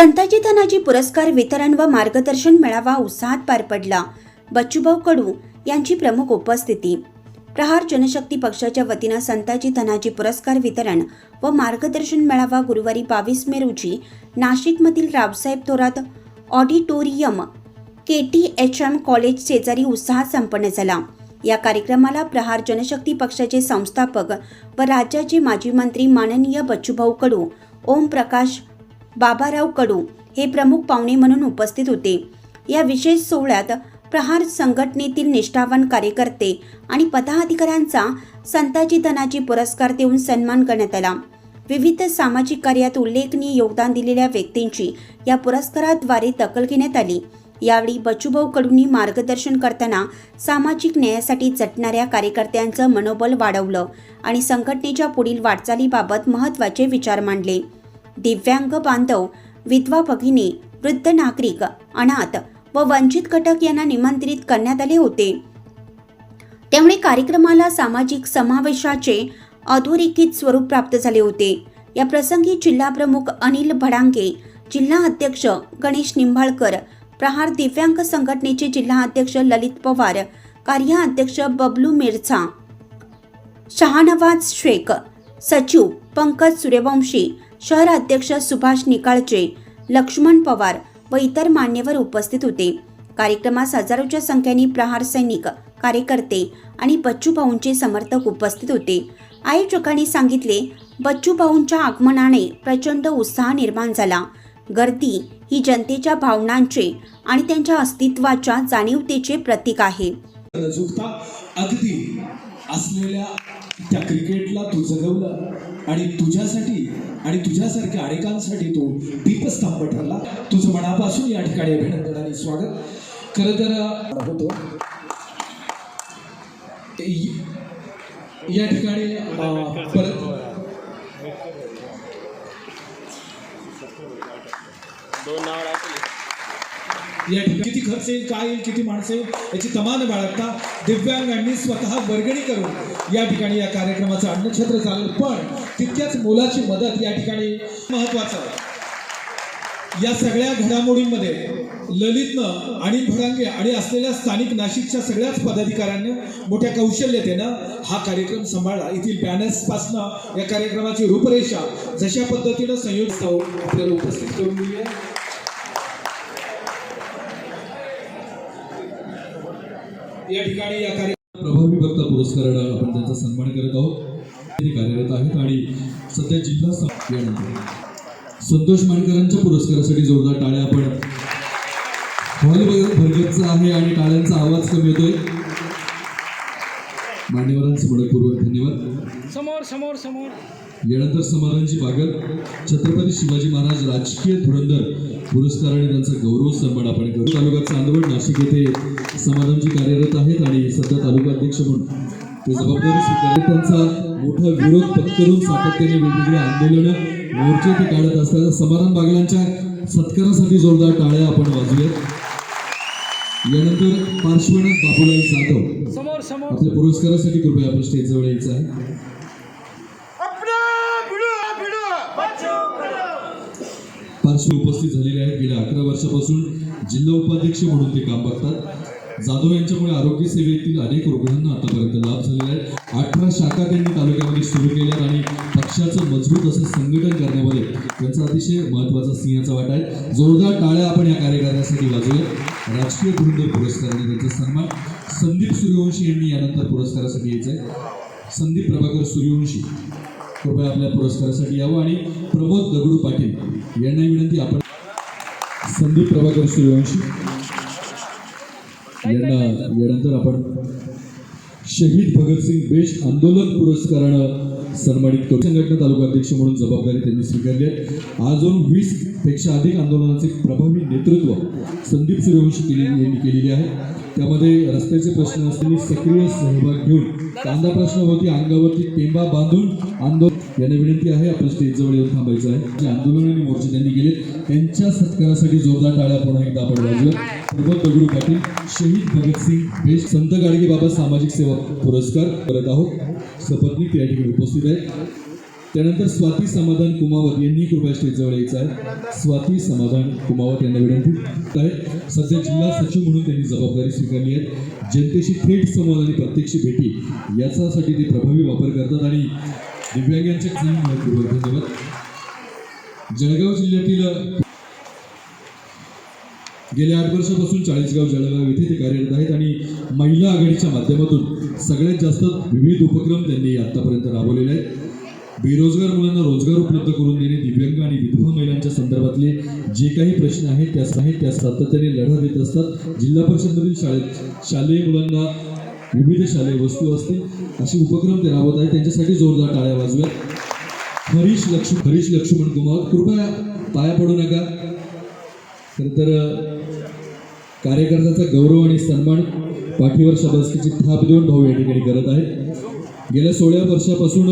संताजी धनाजी पुरस्कार वितरण व मार्गदर्शन मेळावा उत्साहात पार पडला. बच्चूभाऊ कडू यांची प्रमुख उपस्थिती. प्रहार जनशक्ती पक्षाच्या वतीनं संताजी धनाजी पुरस्कार वितरण व मार्गदर्शन मेळावा गुरुवारी बावीस मे रोजी नाशिकमधील Raosaheb Thorat auditorium K T H M college शेजारी उत्साहात संपन्न झाला. या कार्यक्रमाला प्रहार जनशक्ती पक्षाचे संस्थापक व राज्याचे माजी मंत्री माननीय बच्चूभाऊ कडू ओम प्रकाश बाबाराव कडू हे प्रमुख पाहुणे म्हणून उपस्थित होते. या विशेष सोहळ्यात प्रहार संघटनेतील निष्ठावान कार्यकर्ते आणि पदाधिकाऱ्यांचा संताजी धनाजी पुरस्कार देऊन सन्मान करण्यात आला. विविध सामाजिक कार्यात उल्लेखनीय योगदान दिलेल्या व्यक्तींची या पुरस्काराद्वारे दखल घेण्यात आली. यावेळी बचूभाऊ कडूंनी मार्गदर्शन करताना सामाजिक न्यायासाठी झटणाऱ्या कार्यकर्त्यांचं मनोबल वाढवलं आणि संघटनेच्या पुढील वाटचालीबाबत महत्त्वाचे विचार मांडले. दिव्यांग बांधव विधवा भगिनी वृद्ध नागरिक अनाथ व वंचित घटक यांना निमंत्रित करण्यात आले होते. त्यामुळे कार्यक्रमाला सामाजिक समावेशाचे अधोरेखित स्वरूप प्राप्त झाले होते. या प्रसंगी जिल्हाप्रमुख अनिल भडांगे जिल्हा अध्यक्ष गणेश निंबाळकर प्रहार दिव्यांग संघटनेचे जिल्हा अध्यक्ष ललित पवार कार्याध्यक्ष बबलू मिरझा शहानवाज शेख सचिव पंकज सूर्यवंशी शहर अध्यक्ष सुभाष निकाळचे लक्ष्मण पवार व इतर मान्यवर उपस्थित होते. कार्यक्रमास हजारोच्या संख्येने प्रहार सैनिक कार्यकर्ते आणि बच्चूभाऊंचे समर्थक उपस्थित होते. आयोजकांनी सांगितले बच्चूभाऊंच्या आगमनाने प्रचंड उत्साह निर्माण झाला. गर्दी ही जनतेच्या भावनांचे आणि त्यांच्या अस्तित्वाच्या जाणीवतेचे प्रतीक आहे. अगदी असलेल्या त्या क्रिकेटला तू जगवलं आणि तुझ्यासाठी आणि तुझ्यासारख्या अनेकांसाठी तो दीपस्तंभ ठरला. तुझं मनापासून या ठिकाणी अभिनंदनाने स्वागत. खरं तर होतो. या ठिकाणी परत दोन नाव या ठिकाणी किती खर्च येईल काय येईल किती माणसं येईल याची तमान बाळगता दिव्यांगांनी स्वतः वर्गणी करून या ठिकाणी या कार्यक्रमाचं अन्नछत्र चालेल. पण तितक्याच मोलाची मदत या ठिकाणी महत्वाचं या सगळ्या घडामोडींमध्ये ललितनं आणि भडांगे आणि असलेल्या स्थानिक नाशिकच्या सगळ्याच पदाधिकाऱ्यांनी मोठ्या कौशल्यतेनं हा कार्यक्रम सांभाळला. येथील बॅनर्सपासनं या कार्यक्रमाची रूपरेषा जशा पद्धतीनं संयोजित आपल्याला उपस्थित करून दिली आहे. या ठिकाणी या कार्य प्रभावी वक्ता पुरस्कारानं आपण त्यांचा सन्मान करत आहोत. ते कार्यरत आहेत आणि सध्या जिल्हा यानंतर संतोष मानकरांच्या पुरस्कारासाठी जोरदार टाळ्या आपण हॉल भर- भरगतचा आहे आणि टाळ्यांचा आवाज कमी होतोय. मान्यवरांचे मनपूर्वक धन्यवाद. समोर समोर समोर. यानंतर समाधानजी बागल. छत्रपती शिवाजी महाराज राजकीय धुरंधर पुरस्काराने त्यांचा गौरव सन्मान आपण करू. तालुका चांदवड नाशिक येथे समाधानजी कार्यरत आहेत आणि सध्या तालुका अध्यक्ष म्हणून ते जबाबदारी स्वीकारले त्यांचा मोठा विरोध पत्करून सातत्याने वेगवेगळे आंदोलनं मोर्चे ते काढत असतात समाधान बागलांच्या सत्कारासाठी जोरदार टाळ्या आपण वाजूयात यानंतर पार्श्वनाथ बाबूलाल जाधव. आपल्या पुरस्कारासाठी कृपया आपण स्टेजजवळ यायचं आहे. पार्श्व उपस्थित झालेले आहेत. गेल्या अकरा वर्षापासून जिल्हा उपाध्यक्ष म्हणून ते काम बघतात. जाधव यांच्यामुळे आरोग्य सेवेतील अनेक रुग्णांना आतापर्यंत लाभ झालेला आहे. अठरा शाखा त्यांनी तालुक्यामध्ये सुरू केल्या आणि पक्षाचं मजबूत असं संघटन करण्यामध्ये त्यांचा अतिशय महत्त्वाचा सिंहाचा वाटा आहे. जोरदार टाळ्या आपण या कार्यक्रमासाठी वाजवूया राजकीय धुंद पुरस्काराने त्यांचा सन्मान संदीप सूर्यवंशी यांनी यानंतर पुरस्कारासाठी यायचं आहे संदीप प्रभाकर सूर्यवंशी कृपया आपल्या पुरस्कारासाठी यावं. आणि प्रमोद दगडू पाटील यांना विनंती आपण संदीप प्रभाकर सूर्यवंशी यांना यानंतर आपण शहीद भगतसिंग बेस्ट आंदोलन पुरस्कारानं सन्मानित करू. संघटना तालुका अध्यक्ष म्हणून जबाबदारी त्यांनी स्वीकारली आहे. अजून वीसपेक्षा अधिक आंदोलनाचे प्रभावी नेतृत्व संदीप सूर्यवंशी केले यांनी केलेली आहे. त्यामध्ये रस्त्याचे प्रश्न असताना सक्रिय सहभाग घेऊन कांदा प्रश्नावरती अंगावरती टेंबा बांधून आंदोलन यांना विनंती आहे आपण स्टेजजवळ येऊन थांबायचं आहे. जे आंदोलन आणि मोर्चे त्यांनी केले त्यांच्या सत्कारासाठी जोरदार टाळ्या पुन्हा एकदा आपण वाजूया प्रमोद दगडू पाटील शहीद भगतसिंग बेस्ट संत गाडगे बाबा सामाजिक सेवा पुरस्कार करत आहोत. सपत्नीक या ठिकाणी उपस्थित आहेत. त्यानंतर स्वाती समाधान कुमावत यांनी कृपया स्टेजजवळ यायचं आहे. स्वाती समाधान कुमावत यांना विनंती आहे सध्या जिल्हा सचिव म्हणून त्यांनी जबाबदारी स्वीकारली आहे. जनतेशी थेट संवाद आणि प्रत्यक्ष भेटी याच्यासाठी ते प्रभावी वापर करतात आणि दिव्यांगांच्या धन्यवाद जळगाव जिल्ह्यातील गेल्या आठ वर्षापासून चाळीसगाव जळगाव येथे ते कार्यरत आहेत आणि महिला आघाडीच्या माध्यमातून सगळ्यात जास्त विविध उपक्रम त्यांनी आतापर्यंत राबवलेले आहेत. बेरोजगार मुलांना रोजगार उपलब्ध करून देणे दिव्यांग आणि विधवा महिलांच्या संदर्भातले जे काही प्रश्न आहेत त्या आहेत त्या सातत्याने लढा देत असतात. जिल्हा परिषदमधील शाळेत शालेय मुलांना विविध शालेय वस्तू असतील असे उपक्रम ते राबवत आहेत. त्यांच्यासाठी जोरदार टाळ्या वाजव्यात. हरीश लक्ष्मण हरीश लक्ष्मण कुमार कृपया पाया पडू नका. खरं तर कार्यकर्त्याचा गौरव आणि सन्मान पाठीवर शबासकीची थाप देऊन भाऊ या ठिकाणी करत आहेत. गेल्या सोळा वर्षापासून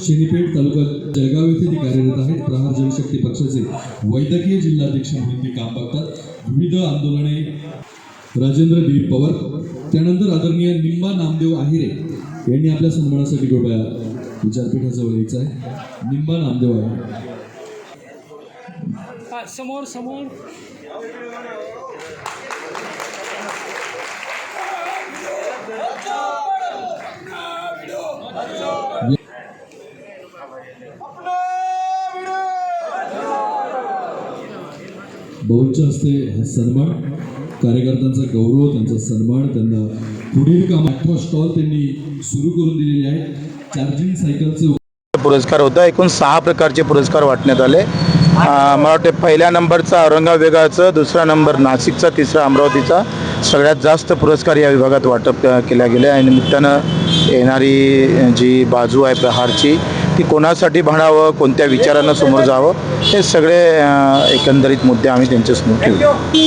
शिनीपेठ तालुका जळगाव येथे ते कार्यरत आहेत. प्रहार जनशक्ती पक्षाचे वैद्यकीय जिल्हाध्यक्ष म्हणून ते काम बघतात. विविध आंदोलने राजेंद्र दिलीप पवार त्यानंतर आदरणीय निम्मा नामदेव आहिरे यांनी आपल्या सन्मानासाठी कृपया विचारपीठाजवळ यायचं आहे. निम्बा नामदेव आहे समोर समोर. भाऊंच्या हस्ते हा सन्मान. कार्यकर्त्यांचा गौरव त्यांचा सन्मान त्यांना पुढील काम अठरा स्टॉल त्यांनी सुरू करून दिलेले आहेत चार्जिंग सायकलचे पुरस्कार होता. एकूण सहा प्रकारचे पुरस्कार वाटण्यात आले. मला वाटते पहिल्या नंबरचा औरंगाबादेचं दुसरा नंबर नाशिकचा तिसरा अमरावतीचा. सगळ्यात जास्त पुरस्कार या विभागात वाटप केला केल्या गेले आणि निमित्तानं येणारी जी बाजू आहे प्रहारची ती कोणासाठी म्हणावं कोणत्या विचारानं समोर जावं हे सगळे एकंदरीत मुद्दे आम्ही त्यांच्यासमोर ठेवले.